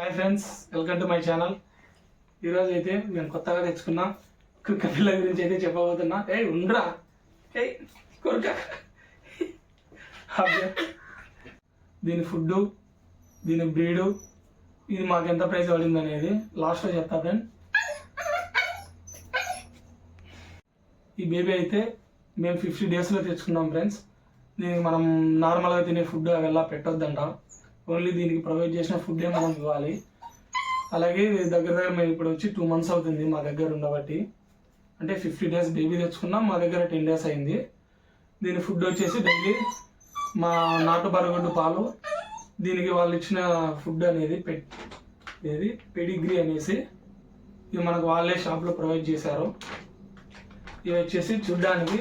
Hi friends welcome to my channel. ఈరోజు అయితే మేము కొత్తగా తెచ్చుకున్నా కుక్క పిల్ల గురించి అయితే చెప్పబోతున్నా. ఏ ఉండరా. ఏ కొరక దీని ఫుడ్డు దీని బ్రీడు ఇది మాకు ఎంత ప్రైస్ పడింది అనేది లాస్ట్లో చెప్తా ఫ్రెండ్. ఈ బేబీ అయితే మేము ఫిఫ్టీ డేస్లో తెచ్చుకున్నాం ఫ్రెండ్స్. దీనికి మనం నార్మల్గా తినే ఫుడ్ అవి ఎలా పెట్టొద్దంట ఓన్లీ దీనికి ప్రొవైడ్ చేసిన ఫుడ్డే మనం ఇవ్వాలి అలాగే దగ్గర దగ్గర మేము ఇప్పుడు వచ్చి టూ మంత్స్ అవుతుంది మా దగ్గర ఉండబట్టి. అంటే ఫిఫ్టీ డేస్ బేబీ తెచ్చుకున్నాం మా దగ్గర టెన్ డేస్ అయింది. దీని ఫుడ్ వచ్చేసి డైలీ మా నాటు బరగొడ్డు పాలు దీనికి వాళ్ళు ఇచ్చిన ఫుడ్ అనేది పెట్ ఇది పెడిగ్రీ అనేసి ఇది మనకు వాళ్ళే షాప్లో ప్రొవైడ్ చేశారు. ఇవి వచ్చేసి చూడ్డానికి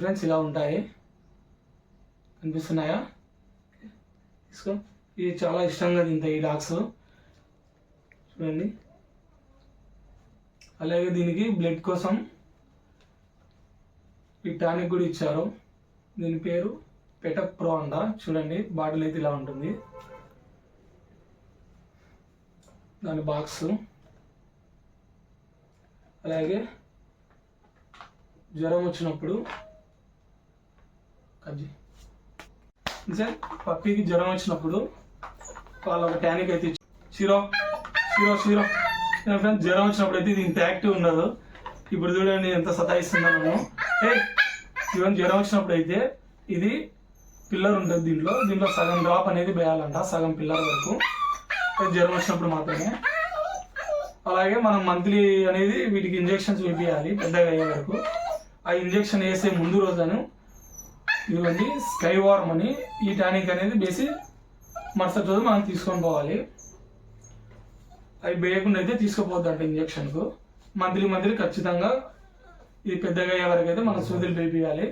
ఫ్రెండ్స్ ఇలా ఉంటాయి. కనిపిస్తున్నాయా? తీసుకో ఇది చాలా ఇష్టంగా తింటాయి ఈ డాగ్స్. చూడండి. అలాగే దీనికి బ్లడ్ కోసం ఈ టానిక్ కూడా ఇచ్చారు. దీని పేరు పెటక్ ప్రో అంట. చూడండి బాటిల్ అయితే ఇలా ఉంటుంది. దాని బాక్స్. అలాగే జ్వరం వచ్చినప్పుడు కజ్జీ సార్ పప్పీకి జ్వరం వచ్చినప్పుడు వాళ్ళు ఒక టానిక్ అయితే ఇచ్చి షీరో షీరో షీరో ఫ్రెండ్స్ జ్వరం వచ్చినప్పుడు అయితే ఇది ఇంత యాక్టివ్ ఉండదు. ఇప్పుడు చూడండి ఎంత సతాయిస్తున్నాను ఏ ఈవెన్ జ్వరం వచ్చినప్పుడు అయితే ఇది పిల్లర్ ఉంటుంది దీంట్లో. దీంట్లో సగం డ్రాప్ అనేది వేయాలంట సగం పిల్లర్ వరకు. జ్వరం వచ్చినప్పుడు మాత్రమే. అలాగే మనం మంత్లీ అనేది వీటికి ఇంజెక్షన్స్ వేపియాలి పెద్దగా అయ్యే వరకు. ఆ ఇంజెక్షన్ వేసే ముందు రోజును ఇవన్నీ స్కై వార్మ్ అని ఈ టానిక్ అనేది బేసి మరుసటి రోజు మనం తీసుకొని పోవాలి. అవి వేయకుండా అయితే తీసుకుపోద్దంట ఇంజక్షన్కు. మంత్లీ మంత్లీ ఖచ్చితంగా ఇది పెద్దగా అయ్యే వరకు అయితే మనం సూదులు వేపియాలి.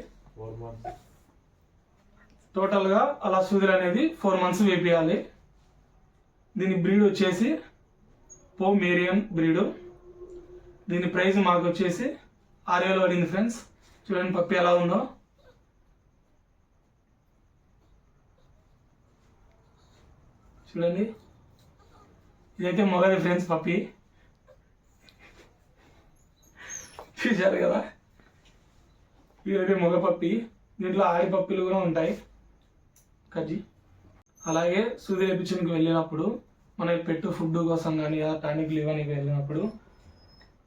టోటల్గా అలా సూదులు అనేది ఫోర్ మంత్స్ వేపియాలి. దీని బ్రీడ్ వచ్చేసి పో మేరియన్ బ్రీడు. దీని ప్రైస్ మాకు వచ్చేసి ఆరు వేలు పడింది ఫ్రెండ్స్. చూడండి పప్పి ఎలా ఉందో. చూడండి. ఇదైతే మొగది ఫ్రెండ్స్ పప్పి చూశారు కదా? ఇదైతే మొగ పప్పి దీంట్లో ఆడి పప్పులు కూడా ఉంటాయి. కజ్జి. అలాగే సూది వేపించడానికి వెళ్ళినప్పుడు మన పెట్టు ఫుడ్ కోసం కానీ టానిక్లు ఇవ్వడానికి వెళ్ళినప్పుడు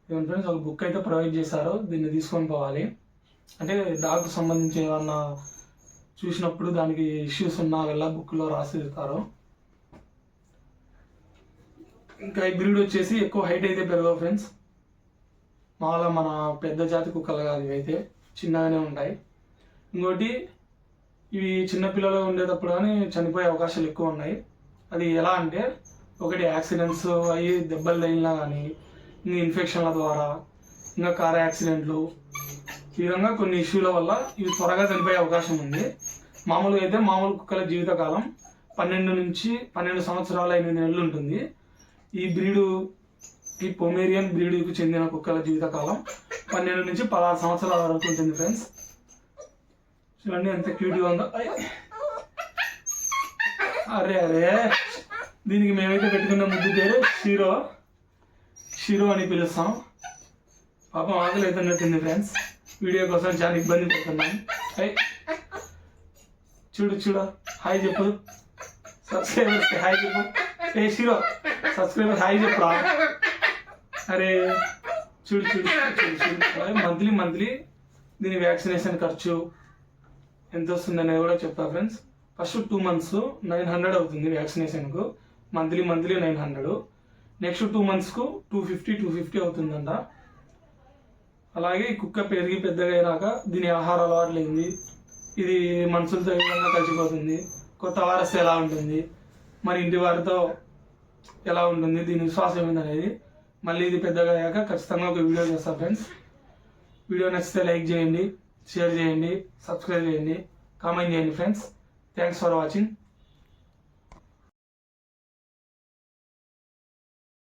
ఫ్రెండ్స్ ఒక బుక్ అయితే ప్రొవైడ్ చేశారు. దీన్ని తీసుకొని పోవాలి. అంటే డాగ్ సంబంధించి ఏమన్నా చూసినప్పుడు దానికి ఇష్యూస్ ఉన్నా వెళ్ళ బుక్లో రాసి ఇస్తారు ఇంకా ఈ బ్రీడ్ వచ్చేసి ఎక్కువ హైట్ అయితే పెరగవు ఫ్రెండ్స్ మామూలుగా మన పెద్ద జాతి కుక్కలు కాదు అయితే చిన్నగానే ఉంటాయి. ఇంకోటి ఇవి చిన్నపిల్లలు ఉండేటప్పుడు కానీ చనిపోయే అవకాశాలు ఎక్కువ ఉన్నాయి. అది ఎలా అంటే ఒకటి యాక్సిడెంట్స్ అయ్యి దెబ్బలు తగిలినా కానీ ఇంకా ఇన్ఫెక్షన్ల ద్వారా ఇంకా కార్ యాక్సిడెంట్లు ఈ విధంగా కొన్ని ఇష్యూల వల్ల ఇవి త్వరగా చనిపోయే అవకాశం ఉంది. మామూలుగా అయితే మామూలు కుక్కల జీవితకాలం పన్నెండు నుంచి పన్నెండు సంవత్సరాల ఎనిమిది నెలలు ఉంటుంది. ఈ బ్రీడు ఈ పొమేరియన్ బ్రీడుకు చెందిన కుక్కల జీవితకాలం పన్నెండు నుంచి పదహారు సంవత్సరాల వరకు ఉంటుంది ఫ్రెండ్స్. చూడండి ఎంత క్యూట్గా ఉందో. అరే అరే. దీనికి మేమైతే పెట్టుకున్న ముద్దు పేరు షీరో. షీరో అని పిలుస్తాం. పాపం ఆకలి అవుతున్నట్టుంది ఫ్రెండ్స్. వీడియో కోసం చాలా ఇబ్బంది పడుతున్నాను ఐ చూడు చూడు. హాయ్ చెప్పు. సబ్స్క్రైబర్స్ హాయ్ చెప్పు. ఏ షీరో సబ్స్క్రైబర్ హాయ్ చెప్పురా. అరే చూడు చూడు చూడు మంత్లీ మంత్లీ దీని వ్యాక్సినేషన్ ఖర్చు ఎంత వస్తుంది అనేది కూడా చెప్తా friends. First two months nine hundred అవుతుంది వ్యాక్సినేషన్కు. Monthly monthly nine hundred. Next two మంత్స్కు two fifty two fifty అవుతుందంట. అలాగే ఈ కుక్క పెరిగి పెద్దగా అయినాక దీని ఆహార అలవాట్లు ఏంది ఇది మనుషులతో ఏ విధంగా కలిసిపోతుంది. కొత్త వారసు ఎలా ఉంటుంది? మరి ఇంటి వారితో ఎలా ఉంటుంది దీని విశ్వాసం ఏమైందనేది అనేది మళ్ళీ ఇది పెద్దగా అయ్యాక ఖచ్చితంగా ఒక వీడియో చేస్తాను ఫ్రెండ్స్. వీడియో నచ్చితే లైక్ చేయండి షేర్ చేయండి సబ్స్క్రైబ్ చేయండి కామెంట్ చేయండి ఫ్రెండ్స్. Thanks for watching